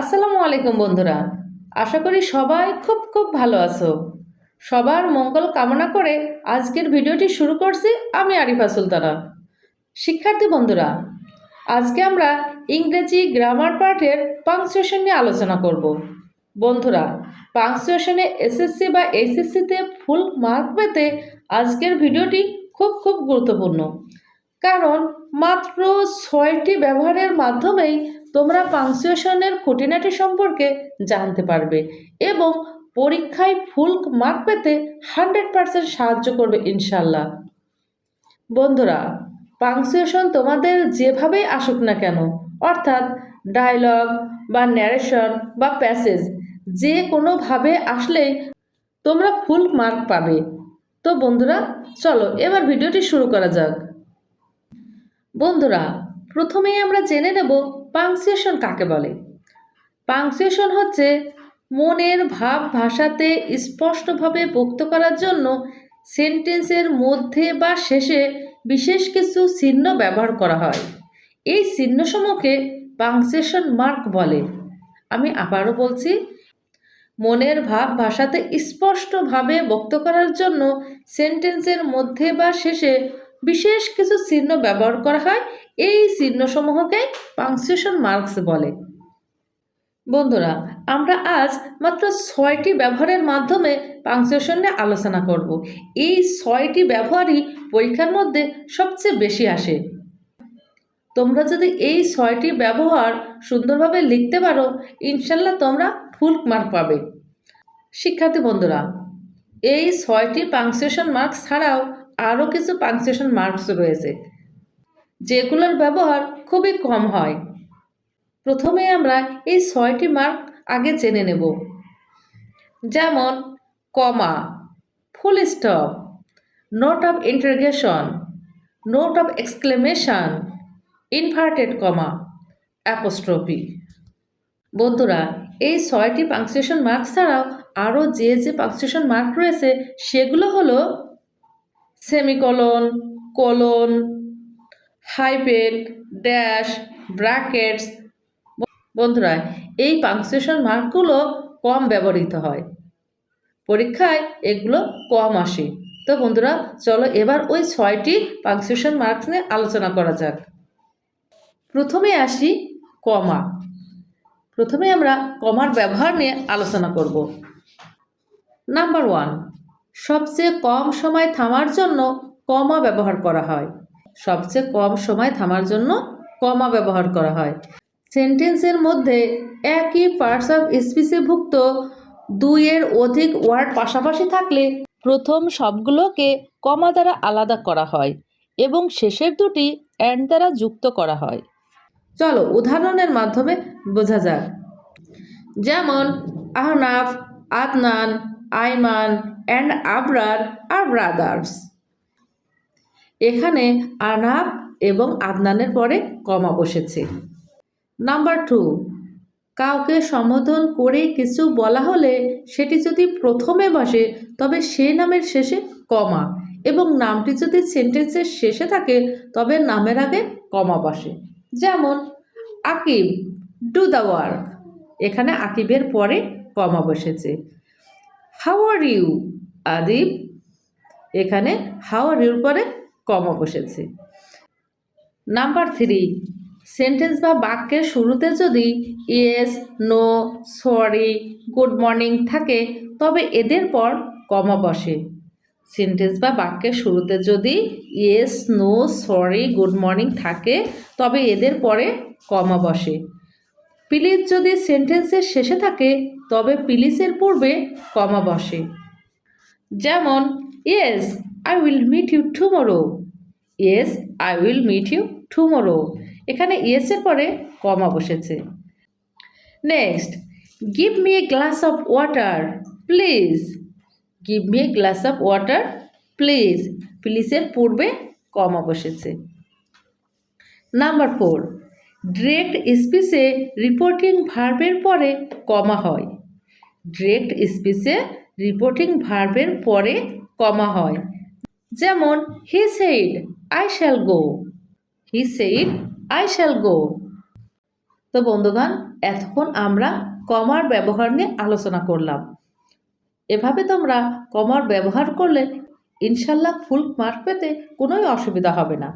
আসসালামু আলাইকুম বন্ধুরা। আশা করি সবাই খুব খুব ভালো আছো। সবার মঙ্গল কামনা করে আজকের ভিডিওটি শুরু করছি আমি আরিফা সুলতানা। শিক্ষার্থী বন্ধুরা, আজকে আমরা ইংরেজি গ্রামার পাঠের পাংচুয়েশন নিয়ে আলোচনা করব। বন্ধুরা পাংচুয়েশনে এসএসসি বা এইচএসসিতে ফুল মার্ক পেতে আজকের ভিডিওটি খুব খুব গুরুত্বপূর্ণ। কারণ মাত্র ছয়টি ব্যবহারের মাধ্যমেই তোমরা পাংচুয়েশনের খুঁটিনাটি সম্পর্কে জানতে পারবে এবং পরীক্ষায় ফুল মার্ক পেতে হান্ড্রেড পারসেন্ট সাহায্য করবে ইনশাল্লাহ বন্ধুরা পাংচুয়েশন তোমাদের যেভাবেই আসুক না কেন, অর্থাৎ ডায়লগ বা ন্যারেশন বা প্যাসেজ যে কোনোভাবে আসলেই তোমরা ফুল মার্ক পাবে। তো বন্ধুরা, চলো এবার ভিডিওটি শুরু করা যাক। বন্ধুরা প্রথমেই আমরা জেনে নেব পাংচুয়েশন কাকে বলে। পাংচুয়েশন হচ্ছে মনের ভাব ভাষাতে স্পষ্টভাবে ব্যক্ত করার জন্য সেন্টেন্সের মধ্যে বা শেষে বিশেষ কিছু চিহ্ন ব্যবহার করা হয়। এই চিহ্নসমূহকে পাংচুয়েশন মার্ক বলে। আমি আবারও বলছি, মনের ভাব ভাষাতে স্পষ্টভাবে ব্যক্ত করার জন্য সেন্টেন্সের মধ্যে বা শেষে বিশেষ কিছু চিহ্ন ব্যবহার করা হয়, এই চিহ্নসমূহকে পাংচুয়েশন মার্কস বলে। বন্ধুরা, আমরা আজ মাত্র ছয়টি ব্যবহারের মাধ্যমে পাংচুয়েশন নিয়ে আলোচনা করব। এই ছয়টি ব্যবহারই পরীক্ষার মধ্যে সবচেয়ে বেশি আসে। তোমরা যদি এই ছয়টি ব্যবহার সুন্দরভাবে লিখতে পারো ইনশাল্লাহ তোমরা ফুল মার্ক পাবে। শিক্ষার্থী বন্ধুরা, এই ছয়টি পাংচুয়েশন মার্কস ছাড়াও আরও কিছু পাংচুয়েশন মার্কস রয়েছে। যেগুলোর ব্যবহার খুবই কম হয়। প্রথমে আমরা এই ছয়টি মার্ক আগে জেনে নেব। যেমন comma full stop note of interrogation note of exclamation inverted comma apostrophe বন্ধুরা, এই ছয়টি পাংচুয়েশন মার্ক ছাড়াও আরও যে যে পাংচুয়েশন মার্ক রয়েছে, সেগুলো হলো semicolon, colon hyphen dash, brackets. বন্ধুরা, এই পাংচুয়েশন মার্কগুলো কম ব্যবহৃত হয়। পরীক্ষায় এগুলো কম আসে। তো বন্ধুরা, চলো এবার ওই ছয়টি পাংচুয়েশন মার্কস নিয়ে আলোচনা করা যাক। প্রথমে আসি কমা। প্রথমে আমরা কমার ব্যবহার নিয়ে আলোচনা করব। নাম্বার ওয়ান সবচেয়ে কম সময় থামার জন্য কমা ব্যবহার করা হয়। সবচেয়ে কম সময় থামার জন্য কমা ব্যবহার করা হয়। সেন্টেন্সের মধ্যে একই পার্টস অফ স্পিচে ভুক্ত দুইয়ের অধিক ওয়ার্ড পাশাপাশি থাকলে প্রথম সবগুলোকে কমা দ্বারা আলাদা করা হয় এবং শেষের দুটি অ্যান্ড দ্বারা যুক্ত করা হয়। চলো উদাহরণের মাধ্যমে বোঝা যাক। যেমন Ahnaf, Adnan Aiman and Abrar are brothers এখানে আনাব এবং আদনানের পরে কমা বসেছে। নাম্বার টু কাউকে সম্বোধন করে কিছু বলা হলে সেটি যদি প্রথমে বসে, তবে সে নামের শেষে কমা এবং নামটি যদি সেন্টেন্সের শেষে থাকে, তবে নামের আগে কমা বসে। যেমন, আকিব ডু দ্য ওয়ার্ক এখানে আকিবের পরে কমা বসেছে। হাউ আর ইউ আদিব এখানে হাউ আর ইউর পরে কমা বসেছে। নাম্বার থ্রি সেন্টেন্স বা বাক্যের শুরুতে যদি yes no sorry good morning থাকে, তবে এদের পর কমা বসে। সেন্টেন্স বা বাক্যের শুরুতে যদি yes no sorry good morning থাকে, তবে এদের পরে কমা বসে। প্লিজ যদি সেন্টেন্সের শেষে থাকে, তবে প্লিজের পূর্বে কমা বসে। যেমন yes I will meet you tomorrow yes I will meet you tomorrow এখানে ইয়েসের পরে কমা বসেছে। Next give me a glass of water please give me a glass of water please প্লিজের পূর্বে কমা বসেছে। নাম্বার ফোর ডিরেক্ট স্পিচে reporting ভার্বের পরে comma হয়। ডিরেক্ট স্পিচে রিপোর্টিং ভার্বের পরে কমা হয়। যেমন he said I shall go he said I shall go তো বন্ধুগণ, এতক্ষণ আমরা কমার ব্যবহার নিয়ে আলোচনা করলাম। এভাবে তোমরা কমার ব্যবহার করলে ইনশাল্লাহ ফুল মার্ক পেতে কোনোই অসুবিধা হবে না।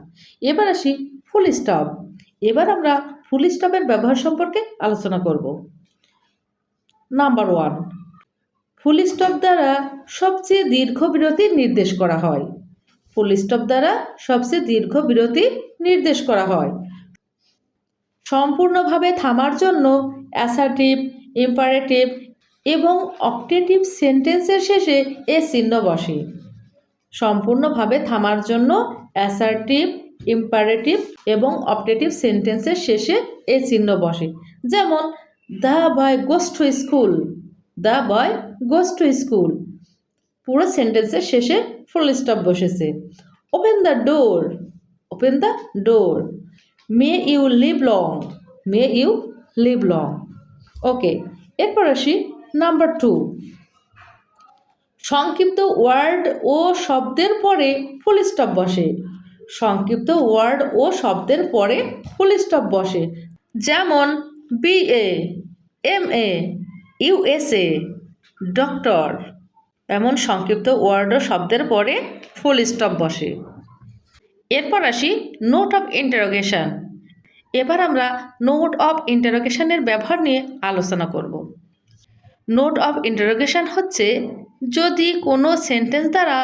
এবার আসি ফুল স্টপ এবার আমরা ফুল স্টপের ব্যবহার সম্পর্কে আলোচনা করব। নাম্বার ওয়ান, ফুল স্টপ দ্বারা সবচেয়ে দীর্ঘ বিরতি নির্দেশ করা হয়। ফুল স্টপ দ্বারা সবচেয়ে দীর্ঘ বিরতি নির্দেশ করা হয়। সম্পূর্ণভাবে থামার জন্য অ্যাসার্টিভ, ইম্পারেটিভ এবং অপটেটিভ সেন্টেন্সের শেষে এ চিহ্ন বসে। সম্পূর্ণভাবে থামার জন্য অ্যাসার্টিভ, ইম্পারেটিভ এবং অপটেটিভ সেন্টেন্সের শেষে এ চিহ্ন বসে। যেমন the boy goes to school. The boy goes to school. পুরো সেন্টেন্সের শেষে ফুল স্টপ বসেছে। Open the door. Open the door. May you live long. May you live long. Okay, এরপর আসি নাম্বার টু। সংক্ষিপ্ত ওয়ার্ড ও শব্দের পরে ফুল স্টপ বসে। সংক্ষিপ্ত ওয়ার্ড ও শব্দের পরে ফুল স্টপ বসে। যেমন BA M A USA doctor এমন সংক্ষিপ্ত ওয়ার্ড ও শব্দের পরে ফুল স্টপ বসে। এরপর আসি নোট অফ ইন্টারোগেশন এবার আমরা নোট অফ ইন্টারোগেশনের ব্যবহার নিয়ে আলোচনা করব। নোট অফ ইন্টারোগেশন হচ্ছে, যদি কোনো সেন্টেন্স দ্বারা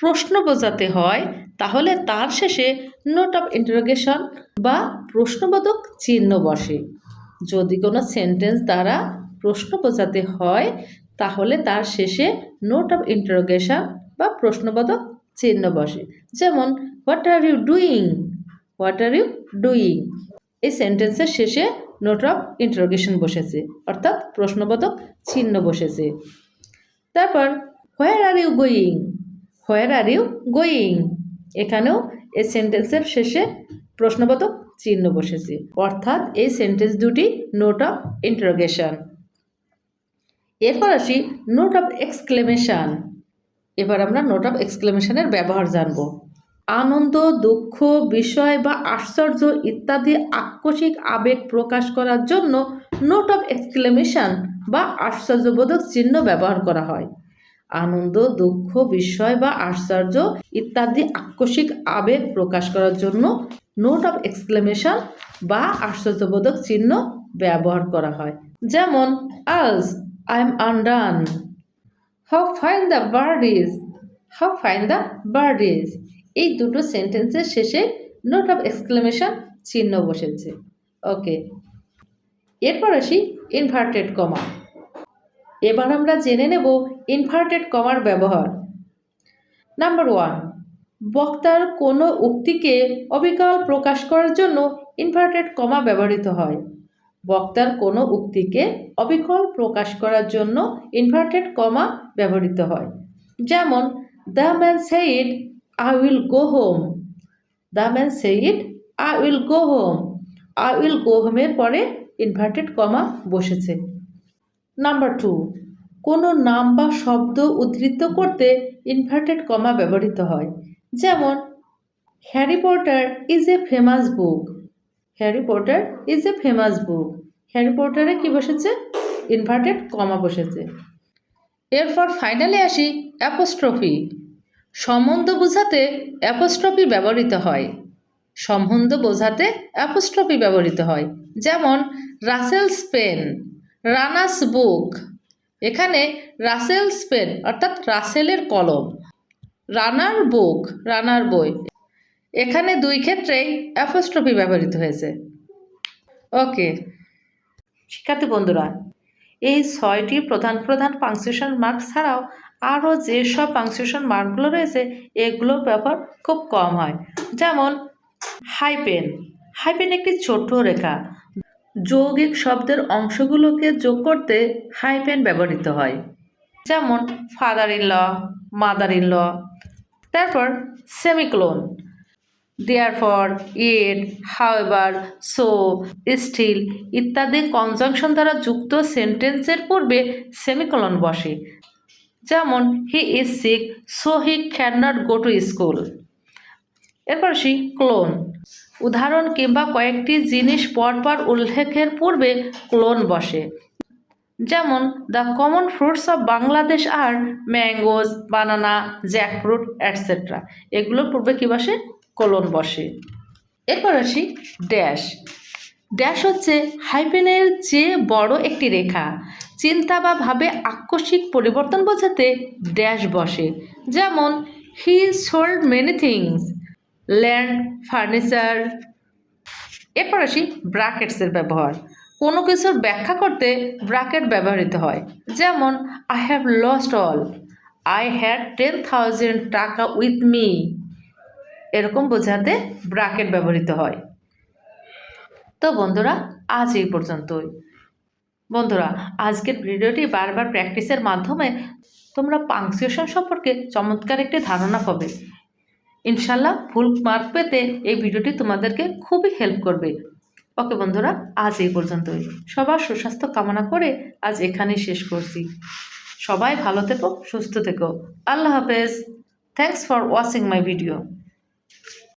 প্রশ্ন বোঝাতে হয়, তাহলে তার শেষে নোট অফ ইন্টারোগেশন বা প্রশ্নবোধক চিহ্ন বসে। যদি কোনো সেন্টেন্স দ্বারা প্রশ্ন বোঝাতে হয়, তাহলে তার শেষে নোট অফ ইন্টারোগেশন বা প্রশ্নবোধক চিহ্ন বসে। যেমন what are you doing what are you doing এই সেন্টেন্সের শেষে নোট অফ ইন্টারোগেশন বসেছে, অর্থাৎ প্রশ্নবোধক চিহ্ন বসেছে। তারপর where are you going where are you going এখানেও এই সেন্টেন্সের শেষে প্রশ্নবোধক চিহ্ন বসেছে, অর্থাৎ এই সেন্টেন্স দুটি নোট অফ ইন্টারোগেশন এরপর আসি নোট অফ এক্সক্লেমেশান এবার আমরা নোট অফ এক্সক্লেমেশনের ব্যবহার জানব। আনন্দ, দুঃখ, বিষয় বা আশ্চর্য ইত্যাদি আকস্মিক আবেগ প্রকাশ করার জন্য নোট অফ এক্সক্লেমেশন বা আশ্চর্যবোধক চিহ্ন ব্যবহার করা হয়। আনন্দ, দুঃখ বিস্ময় বা আশ্চর্য ইত্যাদি আকস্মিক আবেগ প্রকাশ করার জন্য নোট অফ এক্সক্লেমেশন বা আশ্চর্যবোধক চিহ্ন ব্যবহার করা হয়। যেমন alas I am undone how fine the bird is how fine the bird is এই দুটো সেন্টেন্সের শেষে নোট অফ এক্সক্লেমেশন চিহ্ন বসেছে। ওকে এরপর আসি ইনভার্টেড কমা এবার আমরা জেনে নেব ইনভার্টেড কমার ব্যবহার। নাম্বার ওয়ান বক্তার কোনো উক্তিকে অবিকল প্রকাশ করার জন্য ইনভার্টেড কমা ব্যবহৃত হয়। বক্তার কোনো উক্তিকে অবিকল প্রকাশ করার জন্য ইনভার্টেড কমা ব্যবহৃত হয়। যেমন the man said I will go home the man said I will go home I will go হোমের পরে ইনভার্টেড কমা বসেছে। নাম্বার টু কোনো নাম বা শব্দ উদ্ধৃত করতে ইনভার্টেড কমা ব্যবহৃত হয়। যেমন Harry Potter is a famous book Harry Potter is a famous book Harry পটারে কি বসেছে? ইনভার্টেড কমা বসেছে। এরপর ফাইনালে আসি অ্যাপোস্ট্রফি সম্বন্ধ বোঝাতে অ্যাপোস্ট্রফি ব্যবহৃত হয়। সম্বন্ধ বোঝাতে অ্যাপোস্ট্রফি ব্যবহৃত হয়। যেমন রাসেলস পেন রানাস বুক এখানে রাসেলস পেন অর্থাৎ রাসেলের কলম। রানার বুক রানার বই। এখানে দুই ক্ষেত্রেই অ্যাপোস্ট্রফি ব্যবহৃত হয়েছে। ওকে শিক্ষার্থী বন্ধুরা, এই ছয়টি প্রধান প্রধান পাংচুয়েশন মার্ক ছাড়াও আরও যেসব পাংচুয়েশন মার্কগুলো রয়েছে, এগুলোর ব্যবহার খুব কম হয়। যেমন হাইপেন হাইপেন একটি ছোট্ট রেখা। যৌগিক শব্দের অংশগুলোকে যোগ করতে হাইপেন ব্যবহৃত হয়। যেমন father in law mother in law তারপর semicolon therefore it however so still ইত্যাদি কনজাংশন দ্বারা যুক্ত সেন্টেন্সের পূর্বে সেমিকলন বসে। যেমন he is sick, so he can not go to school. এরপর আসি, ক্লোন। উদাহরণ কিংবা কয়েকটি জিনিস পরপর উল্লেখের পূর্বে ক্লোন বসে। যেমন, the common fruits of Bangladesh are mangoes, banana, jackfruit etcetera এগুলোর পূর্বে কী বসে? কোলন বসে। এরপর আসি, ড্যাশ। ড্যাশ হচ্ছে হাইপেনের চেয়ে বড় একটি রেখা। চিন্তা বা ভাবে আকস্মিক পরিবর্তন বোঝাতে ড্যাশ বসে। যেমন he sold many things land furniture এরপর আসি ব্রাকেটসের ব্যবহার। কোনো কিছুর ব্যাখ্যা করতে ব্রাকেট ব্যবহৃত হয়। যেমন I have lost all I had ten thousand taka with me এরকম বোঝাতে ব্রাকেট ব্যবহৃত হয়। তো বন্ধুরা, আজ এই পর্যন্তই। বন্ধুরা, আজকের ভিডিওটি বারবার প্র্যাকটিসের মাধ্যমে তোমরা পাংচুয়েশন সম্পর্কে চমৎকার একটি ধারণা পাবে। ইনশাল্লাহ ফুল মার্ক পেতে এই ভিডিওটি তোমাদেরকে খুবই হেল্প করবে। ওকে বন্ধুরা, আজ এই পর্যন্তই। সবার সুস্বাস্থ্য কামনা করে আজ এখানেই শেষ করছি। সবাই ভালো থেকো, সুস্থ থেকো। আল্লাহ হাফেজ। Thanks for watching my video